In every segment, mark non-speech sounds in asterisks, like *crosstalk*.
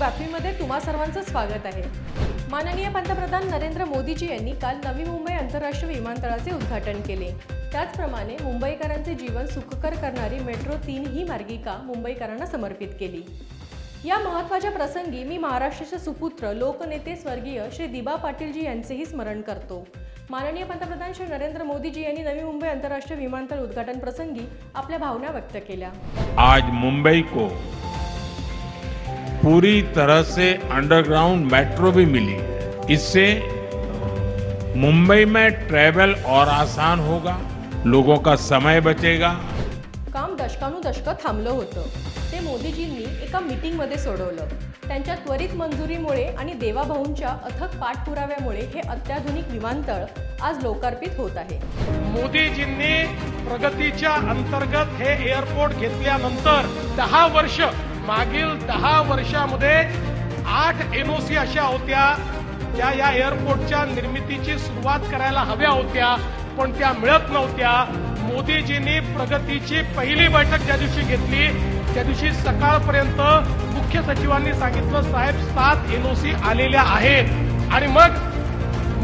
बातमीमध्ये तुम्हा सर्वांचं स्वागत आहे. माननीय पंतप्रधान नरेंद्र मोदीजी यांनी काल नवी मुंबई आंतरराष्ट्रीय विमानतळाचे उद्घाटन केले. त्याचप्रमाणे मुंबईकरांचे जीवन सुखकर करणारी मेट्रो तीन ही मार्गिका मुंबईकरांना समर्पित केली. या महत्त्वाच्या प्रसंगी मी महाराष्ट्राचे सुपुत्र लोकनेते स्वर्गीय श्री दिबा पाटीलजी यांचेही स्मरण करतो. माननीय पंतप्रधान श्री नरेंद्र मोदीजी यांनी नवी मुंबई आंतरराष्ट्रीय विमानतळ उद्घाटन प्रसंगी आपल्या भावना व्यक्त केल्या. आज मुंबई को पूरी तरह से अंडरग्राउंड मेट्रो भी मिली। है इससे मुंबई में ट्रैवल और आसान होगा लोगों का समय बचेगा। काम दशकानुदशकं थांबलं होतं. ते मोदीजींनी एका मीटिंगमध्ये सोडवलं. त्यांच्या त्वरित मंजुरीमुळे आणि देवाभाऊंच्या अथक पाठपुराव्यामुळे हे अत्याधुनिक विमानतळ आज लोकार्पित होत आहे. मोदीजींनी प्रगतीच्या अंतर्गत हे एअरपोर्ट घेतल्यानंतर दहा वर्ष मागील दहा वर्षामध्ये आठ एनओसी अशा होत्या ज्या या एअरपोर्टच्या निर्मितीची सुरुवात करायला हव्या होत्या पण त्या मिळत नव्हत्या. मोदीजींनी प्रगतीची पहिली बैठक ज्या दिवशी घेतली त्या दिवशी सकाळपर्यंत मुख्य सचिवांनी सांगितलं साहेब सात एनओसी आलेल्या आहेत. आणि मग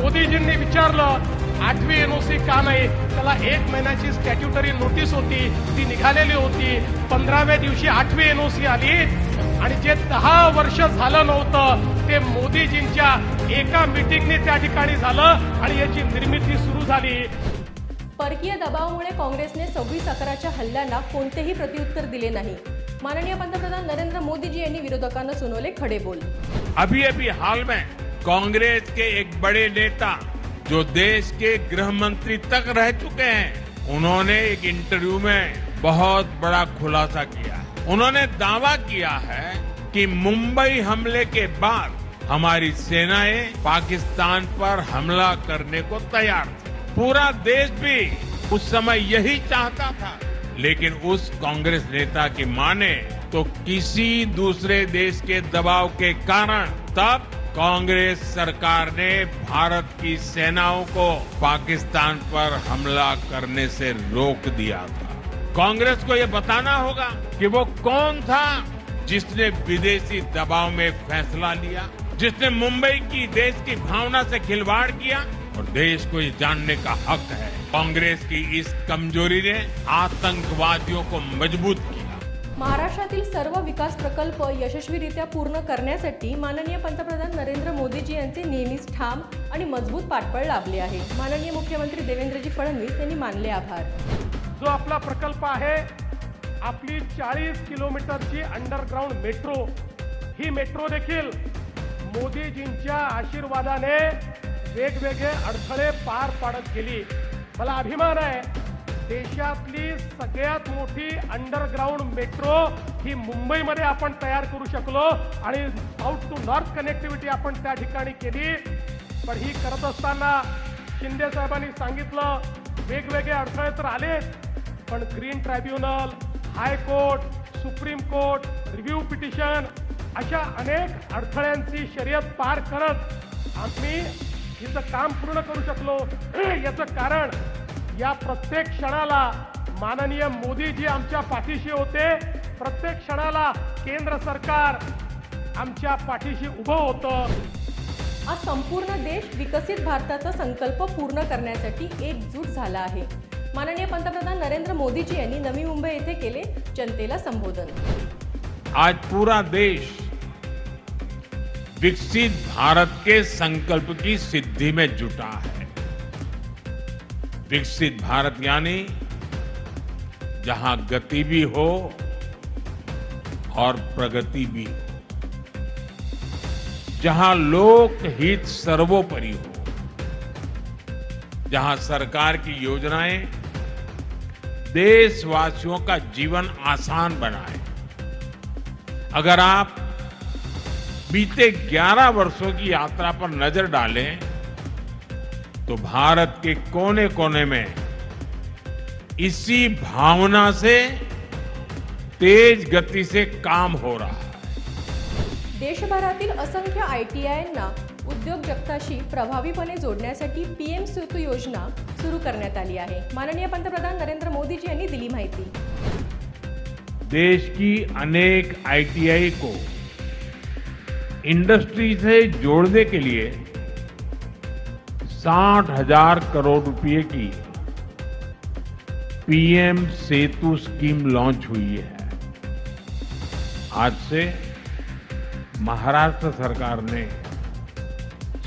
मोदीजींनी विचारलं आठवी एनओसी का नाही? त्याला एक महिन्याची स्टॅट्युटरी नोटीस होती. ती निघालेली होती. पंधराव्या दिवशी आठवी एनओसी आली. आणि जे दहा वर्ष झालं नव्हतं ते मोदीजींच्या एका मिटिंगने त्या ठिकाणी झालं आणि याची निर्मिती सुरू झाली. परकीय दबावामुळे काँग्रेसने सव्वीस अकराच्या हल्ल्यांना कोणतेही प्रत्युत्तर दिले नाही. माननीय पंतप्रधान नरेंद्र मोदीजी यांनी विरोधकांना सुनावले खडे बोल अभी अभी हाल में कांग्रेस के एक बड़े नेता जो देश के गृह मंत्री तक रह चुके हैं, उन्होंने एक इंटरव्यू में बहुत बड़ा खुलासा किया। उन्होंने दावा किया है कि मुंबई हमले के बाद हमारी सेनाएँ पाकिस्तान पर हमला करने को तैयार थी। पूरा देश भी उस समय यही चाहता था, लेकिन उस कांग्रेस नेता की माने तो किसी दूसरे देश के दबाव के कारण तब कांग्रेस सरकार ने भारत की सेनाओं को पाकिस्तान पर हमला करने से रोक दिया था। कांग्रेस को यह बताना होगा कि वो कौन था जिसने विदेशी दबाव में फैसला लिया, जिसने मुंबई की देश की भावना से खिलवाड़ किया, और देश को ये जानने का हक है। कांग्रेस की इस कमज़ोरी ने आतंकवादियों को मज़बूत किया। महाराष्ट्रातील सर्व विकास प्रकल्प यशस्वीरित्या पूर्ण करण्यासाठी माननीय पंतप्रधान नरेंद्र मोदीजी यांचे नेहमीच ठाम आणि मजबूत पाठबळ लाभले आहे. माननीय मुख्यमंत्री देवेंद्रजी फडणवीस यांनी मानले आभार. जो आपला प्रकल्प आहे आपली चाळीस किलोमीटरची अंडरग्राऊंड मेट्रो ही मेट्रो देखील मोदीजींच्या आशीर्वादाने वेगवेगळे अडथळे पार पाडत गेली. मला अभिमान आहे देशातली सगळ्यात मोठी अंडरग्राऊंड मेट्रो ही मुंबईमध्ये आपण तयार करू शकलो आणि साऊथ टू नॉर्थ कनेक्टिव्हिटी आपण त्या ठिकाणी केली. पण ही करत असताना शिंदे साहेबांनी सांगितलं वेगवेगळे अडथळे तर आलेच पण green tribunal high court supreme court review petition अशा अनेक अडथळ्यांची शर्यत पार करत आम्ही हिचं काम पूर्ण करू शकलो. *clears throat* याचं कारण या प्रत्येक क्षणाला माननीय मोदीजी आमच्या पाठीशी होते. प्रत्येक क्षणाला केंद्र सरकार आमच्या पाठीशी उभं होतं. आज संपूर्ण देश विकसित भारताचा संकल्प पूर्ण करण्यासाठी एकजूट झाला आहे. माननीय पंतप्रधान नरेंद्र मोदीजी यांनी नवी मुंबई येथे केले जनतेला संबोधन. आज पूरा देश विकसित भारत के संकल्प की सिद्धि में जुटा है. विकसित भारत यानी जहाँ गति भी हो और प्रगति भी। हो जहाँ लोक हित सर्वोपरि हो। जहाँ सरकार की योजनाएँ देशवासियों का जीवन आसान बनाए। अगर आप बीते 11 वर्षों की यात्रा पर नज़र डालें तो भारत के कोने कोने में इसी भावना से तेज गति से काम हो रहा है। देशभरातील असंख्य आय टी आयना उद्योग जगताशी प्रभावीपणे जोडण्यासाठी पी एम सेतू योजना सुरू करण्यात आली आहे. माननीय पंतप्रधान नरेंद्र मोदीजी यांनी दिली माहिती. देश की अनेक आईटीआई को इंडस्ट्री से जोड़ने के लिए साठ हज़ार करोड़ रुपए की पीएम सेतु स्कीम लॉन्च हुई है। आज से महाराष्ट्र सरकार ने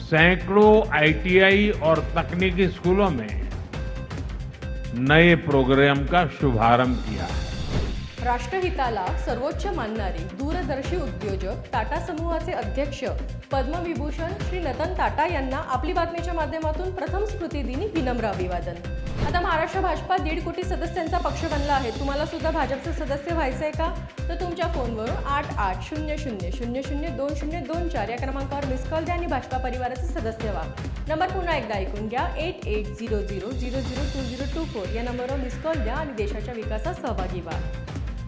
सैकड़ों आईटीआई और तकनीकी स्कूलों में नए प्रोग्राम का शुभारंभ किया है। राष्ट्रहिताला सर्वोच्च मानणारे दूरदर्शी उद्योजक टाटा समूहाचे अध्यक्ष पद्मविभूषण श्री नतन टाटा यांना आपली बातमीच्या माध्यमातून प्रथम स्मृतिदिनी विनम्र अभिवादन. आता महाराष्ट्र भाजपा दीड कोटी सदस्यांचा पक्ष बनला आहे. तुम्हाला सुद्धा भाजपचं सदस्य व्हायचं आहे का? तर तुमच्या फोनवरून आठ आठ शून्य शून्य शून्य शून्य दोन शून्य दोन चार या क्रमांकावर मिस कॉल द्या आणि भाजपा परिवाराचे सदस्य व्हा. नंबर पुन्हा एकदा ऐकून घ्या. Eight eight zero zero zero zero two zero two four या नंबरवर मिस कॉल द्या आणि देशाच्या विकासात सहभागी व्हा.